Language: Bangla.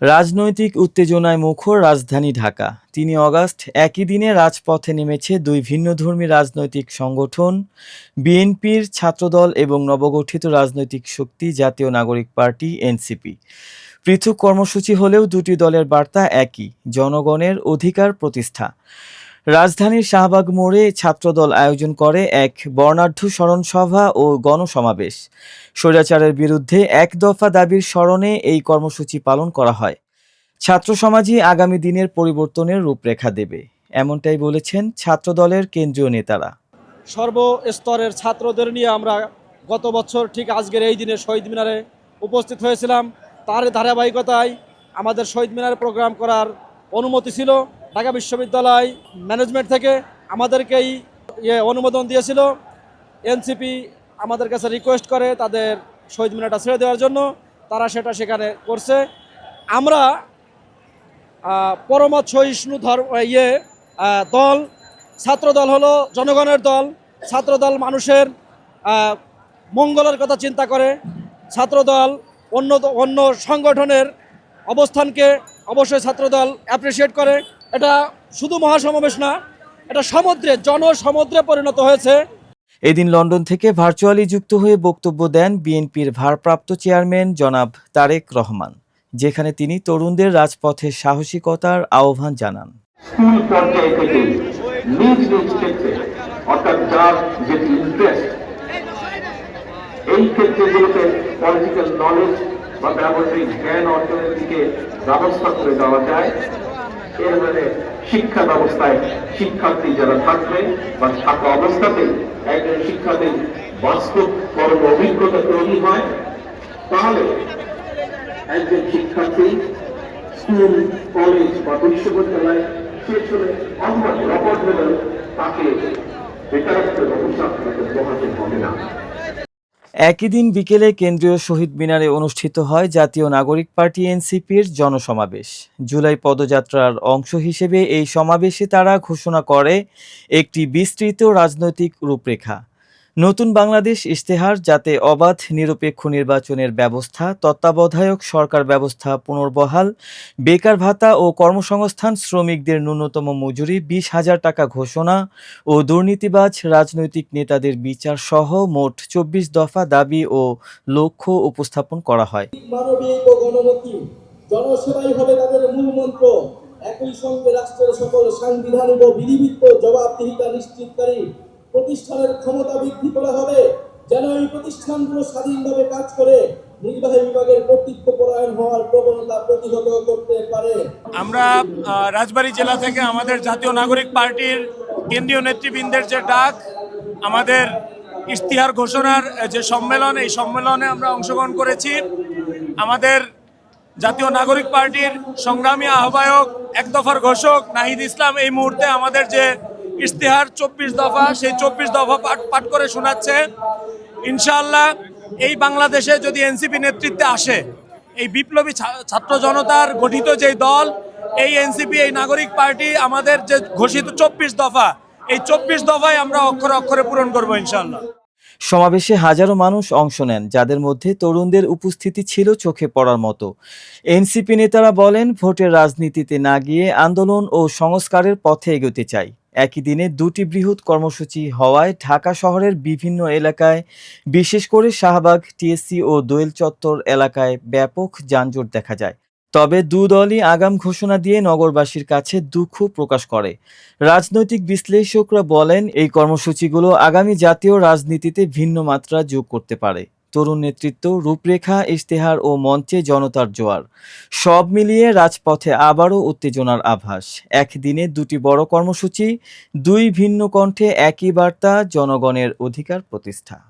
রাজনৈতিক উত্তেজনায় মুখর রাজধানী ঢাকা। তিনি অগাস্ট একই দিনে রাজপথে নেমেছে দুই ভিন্নধর্মী রাজনৈতিক সংগঠন, বিএনপির ছাত্রদল এবং নবগঠিত রাজনৈতিক শক্তি জাতীয় নাগরিক পার্টি, এনসিপি। পৃথক কর্মসূচি হলেও দুটি দলের বার্তা একই, জনগণের অধিকার প্রতিষ্ঠা। রাজধানীর শাহবাগ মোড়ে ছাত্রদল আয়োজন করে এক বর্ণাঢ্য স্মরণ সভা ও গণসমাবেশ। স্বৈরাচারের বিরুদ্ধে এক দফা দাবির স্মরণে এই কর্মসূচি পালন করা হয়। ছাত্র সমাজই আগামী দিনের পরিবর্তনের রূপরেখা দেবে, এমনটাই বলেছেন ছাত্রদলের কেন্দ্রীয় নেতারা। সর্বস্তরের ছাত্রদের নিয়ে আমরা গত বছর ঠিক আজকের এই দিনে শহীদ মিনারে উপস্থিত হয়েছিলাম। তার ধারাবাহিকতায় আমাদের শহীদ মিনারে প্রোগ্রাম করার অনুমতি ছিল। ঢাকা বিশ্ববিদ্যালয় ম্যানেজমেন্ট থেকে আমাদেরকেই ইয়ে অনুমোদন দিয়েছিল। এনসিপি আমাদের কাছে রিকোয়েস্ট করে তাদের শহীদ মিনারটা ছেড়ে দেওয়ার জন্য। তারা সেটা সেখানে করছে। আমরা পরমত সহিষ্ণু ধর্ম ইয়ে দল, ছাত্রদল হলো জনগণের দল। ছাত্রদল মানুষের মঙ্গলের কথা চিন্তা করে। ছাত্রদল অন্য অন্য সংগঠনের অবস্থানকে অবশ্যই ছাত্রদল অ্যাপ্রিসিয়েট করে। এটা শুধু মহাসমাবেশ না এটা সমুদ্রে জনসমুদ্রে পরিণত হয়েছে। এদিন লন্ডন থেকে ভার্চুয়ালি যুক্ত হয়ে বক্তব্য দেন বিএনপির ভারপ্রাপ্ত চেয়ারম্যান জনাব তারেক রহমান যেখানে তিনি তরুণদের রাজপথে সাহসিকতার আহ্বান জানান। স্কুল পর্যায় থেকে নিজ নিজ ক্ষেত্রে অর্থাৎ যার যেটি ইন্টারেস্ট এই ক্ষেত্রগুলোতে পলিটিক্যাল নলেজ বা ব্যবসায়িক জ্ঞান অর্জনের দিকে ব্যবস্থা করে দেওয়া যায়। এর মানে শিক্ষা ব্যবস্থায় শিক্ষার্থী যারা থাকবে বা থাকা অবস্থাতেই একজন শিক্ষার্থী বাস্তব কর্ম অভিজ্ঞতা তৈরি হয়, তাহলে একজন শিক্ষার্থী স্কুল, কলেজ বা বিশ্ববিদ্যালয় শেষ হলে অথবা রবট হলে তাকে বেকারত্বের অভিশাপ তাকে হবে না। একই দিন বিকেলে কেন্দ্রীয় শহীদ মিনারে অনুষ্ঠিত হয় জাতীয় নাগরিক পার্টি এনসিপির জনসমাবেশ। জুলাই পদযাত্রার অংশ হিসেবে এই সমাবেশে তারা ঘোষণা করে একটি বিস্তৃত রাজনৈতিক রূপরেখা। নতুন বাংলাদেশ ইশতেহার যাতে অবাধ, নিরপেক্ষ নির্বাচনের ব্যবস্থা, তত্ত্বাবধায়ক সরকার ব্যবস্থা পুনর্বহাল, বেকার ভাতা ও কর্মসংস্থান শ্রমিকদের ন্যূনতম মজুরি বিশ হাজার টাকা ঘোষণা ও দুর্নীতিবাজ রাজনৈতিক নেতাদের বিচার সহ মোট চব্বিশ দফা দাবি ও লক্ষ্য উপস্থাপন করা হয়। জনসেবাই হবে তাদের মূল মন্ত্র। একই সঙ্গে রাষ্ট্রের সকল সাংবিধানিক ও জবাবদিহিতা নিশ্চিতকারী প্রতিষ্ঠানের ক্ষমতা বৃদ্ধি করা হবে, যেন এই প্রতিষ্ঠানগুলো স্বাধীনভাবে কাজ করে আমরা রাজবাড়ী জেলা থেকে আমাদের জাতীয় নাগরিক পার্টির কেন্দ্রীয় নেতৃবৃন্দের যে ডাক, আমাদের ইশতিহার ঘোষণার যে সম্মেলন, এই সম্মেলনে আমরা অংশগ্রহণ করেছি। আমাদের জাতীয় নাগরিক পার্টির সংগ্রামী আহ্বায়ক, এক দফার ঘোষক, নাহিদ ইসলাম, এই মুহূর্তে আমাদের যে ইশতেহার চব্বিশ দফা, সেই চব্বিশ দফা পাঠ পাঠ করে শোনাচ্ছে। ইনশাআল্লাহ, এই বাংলাদেশে যদি এনসিপি নেতৃত্বে আসে, এই বিপ্লবী ছাত্র জনতার গঠিত যে দল, এই এনসিপি, এই নাগরিক পার্টি, আমাদের যে ঘোষিত চব্বিশ দফা, এই চব্বিশ দফায় আমরা অক্ষরে অক্ষরে পূরণ করব ইনশাআল্লাহ। সমাবেশে হাজারো মানুষ অংশ নেন, যাদের মধ্যে তরুণদের উপস্থিতি ছিল চোখে পড়ার মতো। এনসিপি নেতারা বলেন, ভোটের রাজনীতিতে না গিয়ে আন্দোলন ও সংস্কারের পথে এগোতে চাই। একই দিনে দুটি বৃহৎ কর্মসূচি হওয়ায় ঢাকা শহরের বিভিন্ন এলাকায়, বিশেষ করে শাহবাগ, টিএসসি ও দোয়েল চত্বর এলাকায় ব্যাপক যানজট দেখা যায়। তবে দু দলই আগাম ঘোষণা দিয়ে নগরবাসীর কাছে দুঃখ প্রকাশ করে। রাজনৈতিক বিশ্লেষকরা বলেন, এই কর্মসূচিগুলো আগামী জাতীয় রাজনীতিতে ভিন্ন মাত্রা যোগ করতে পারে। তরুণ নেতৃত্ব, রূপরেখা, ইশতেহার ও মঞ্চে জনতার জোয়ার। সব মিলিয়ে রাজপথে আবারও উত্তেজনার আভাস। একদিনে দুটি বড় কর্মসূচি, দুই ভিন্ন কণ্ঠে একই বার্তা, জনগণের অধিকার প্রতিষ্ঠা।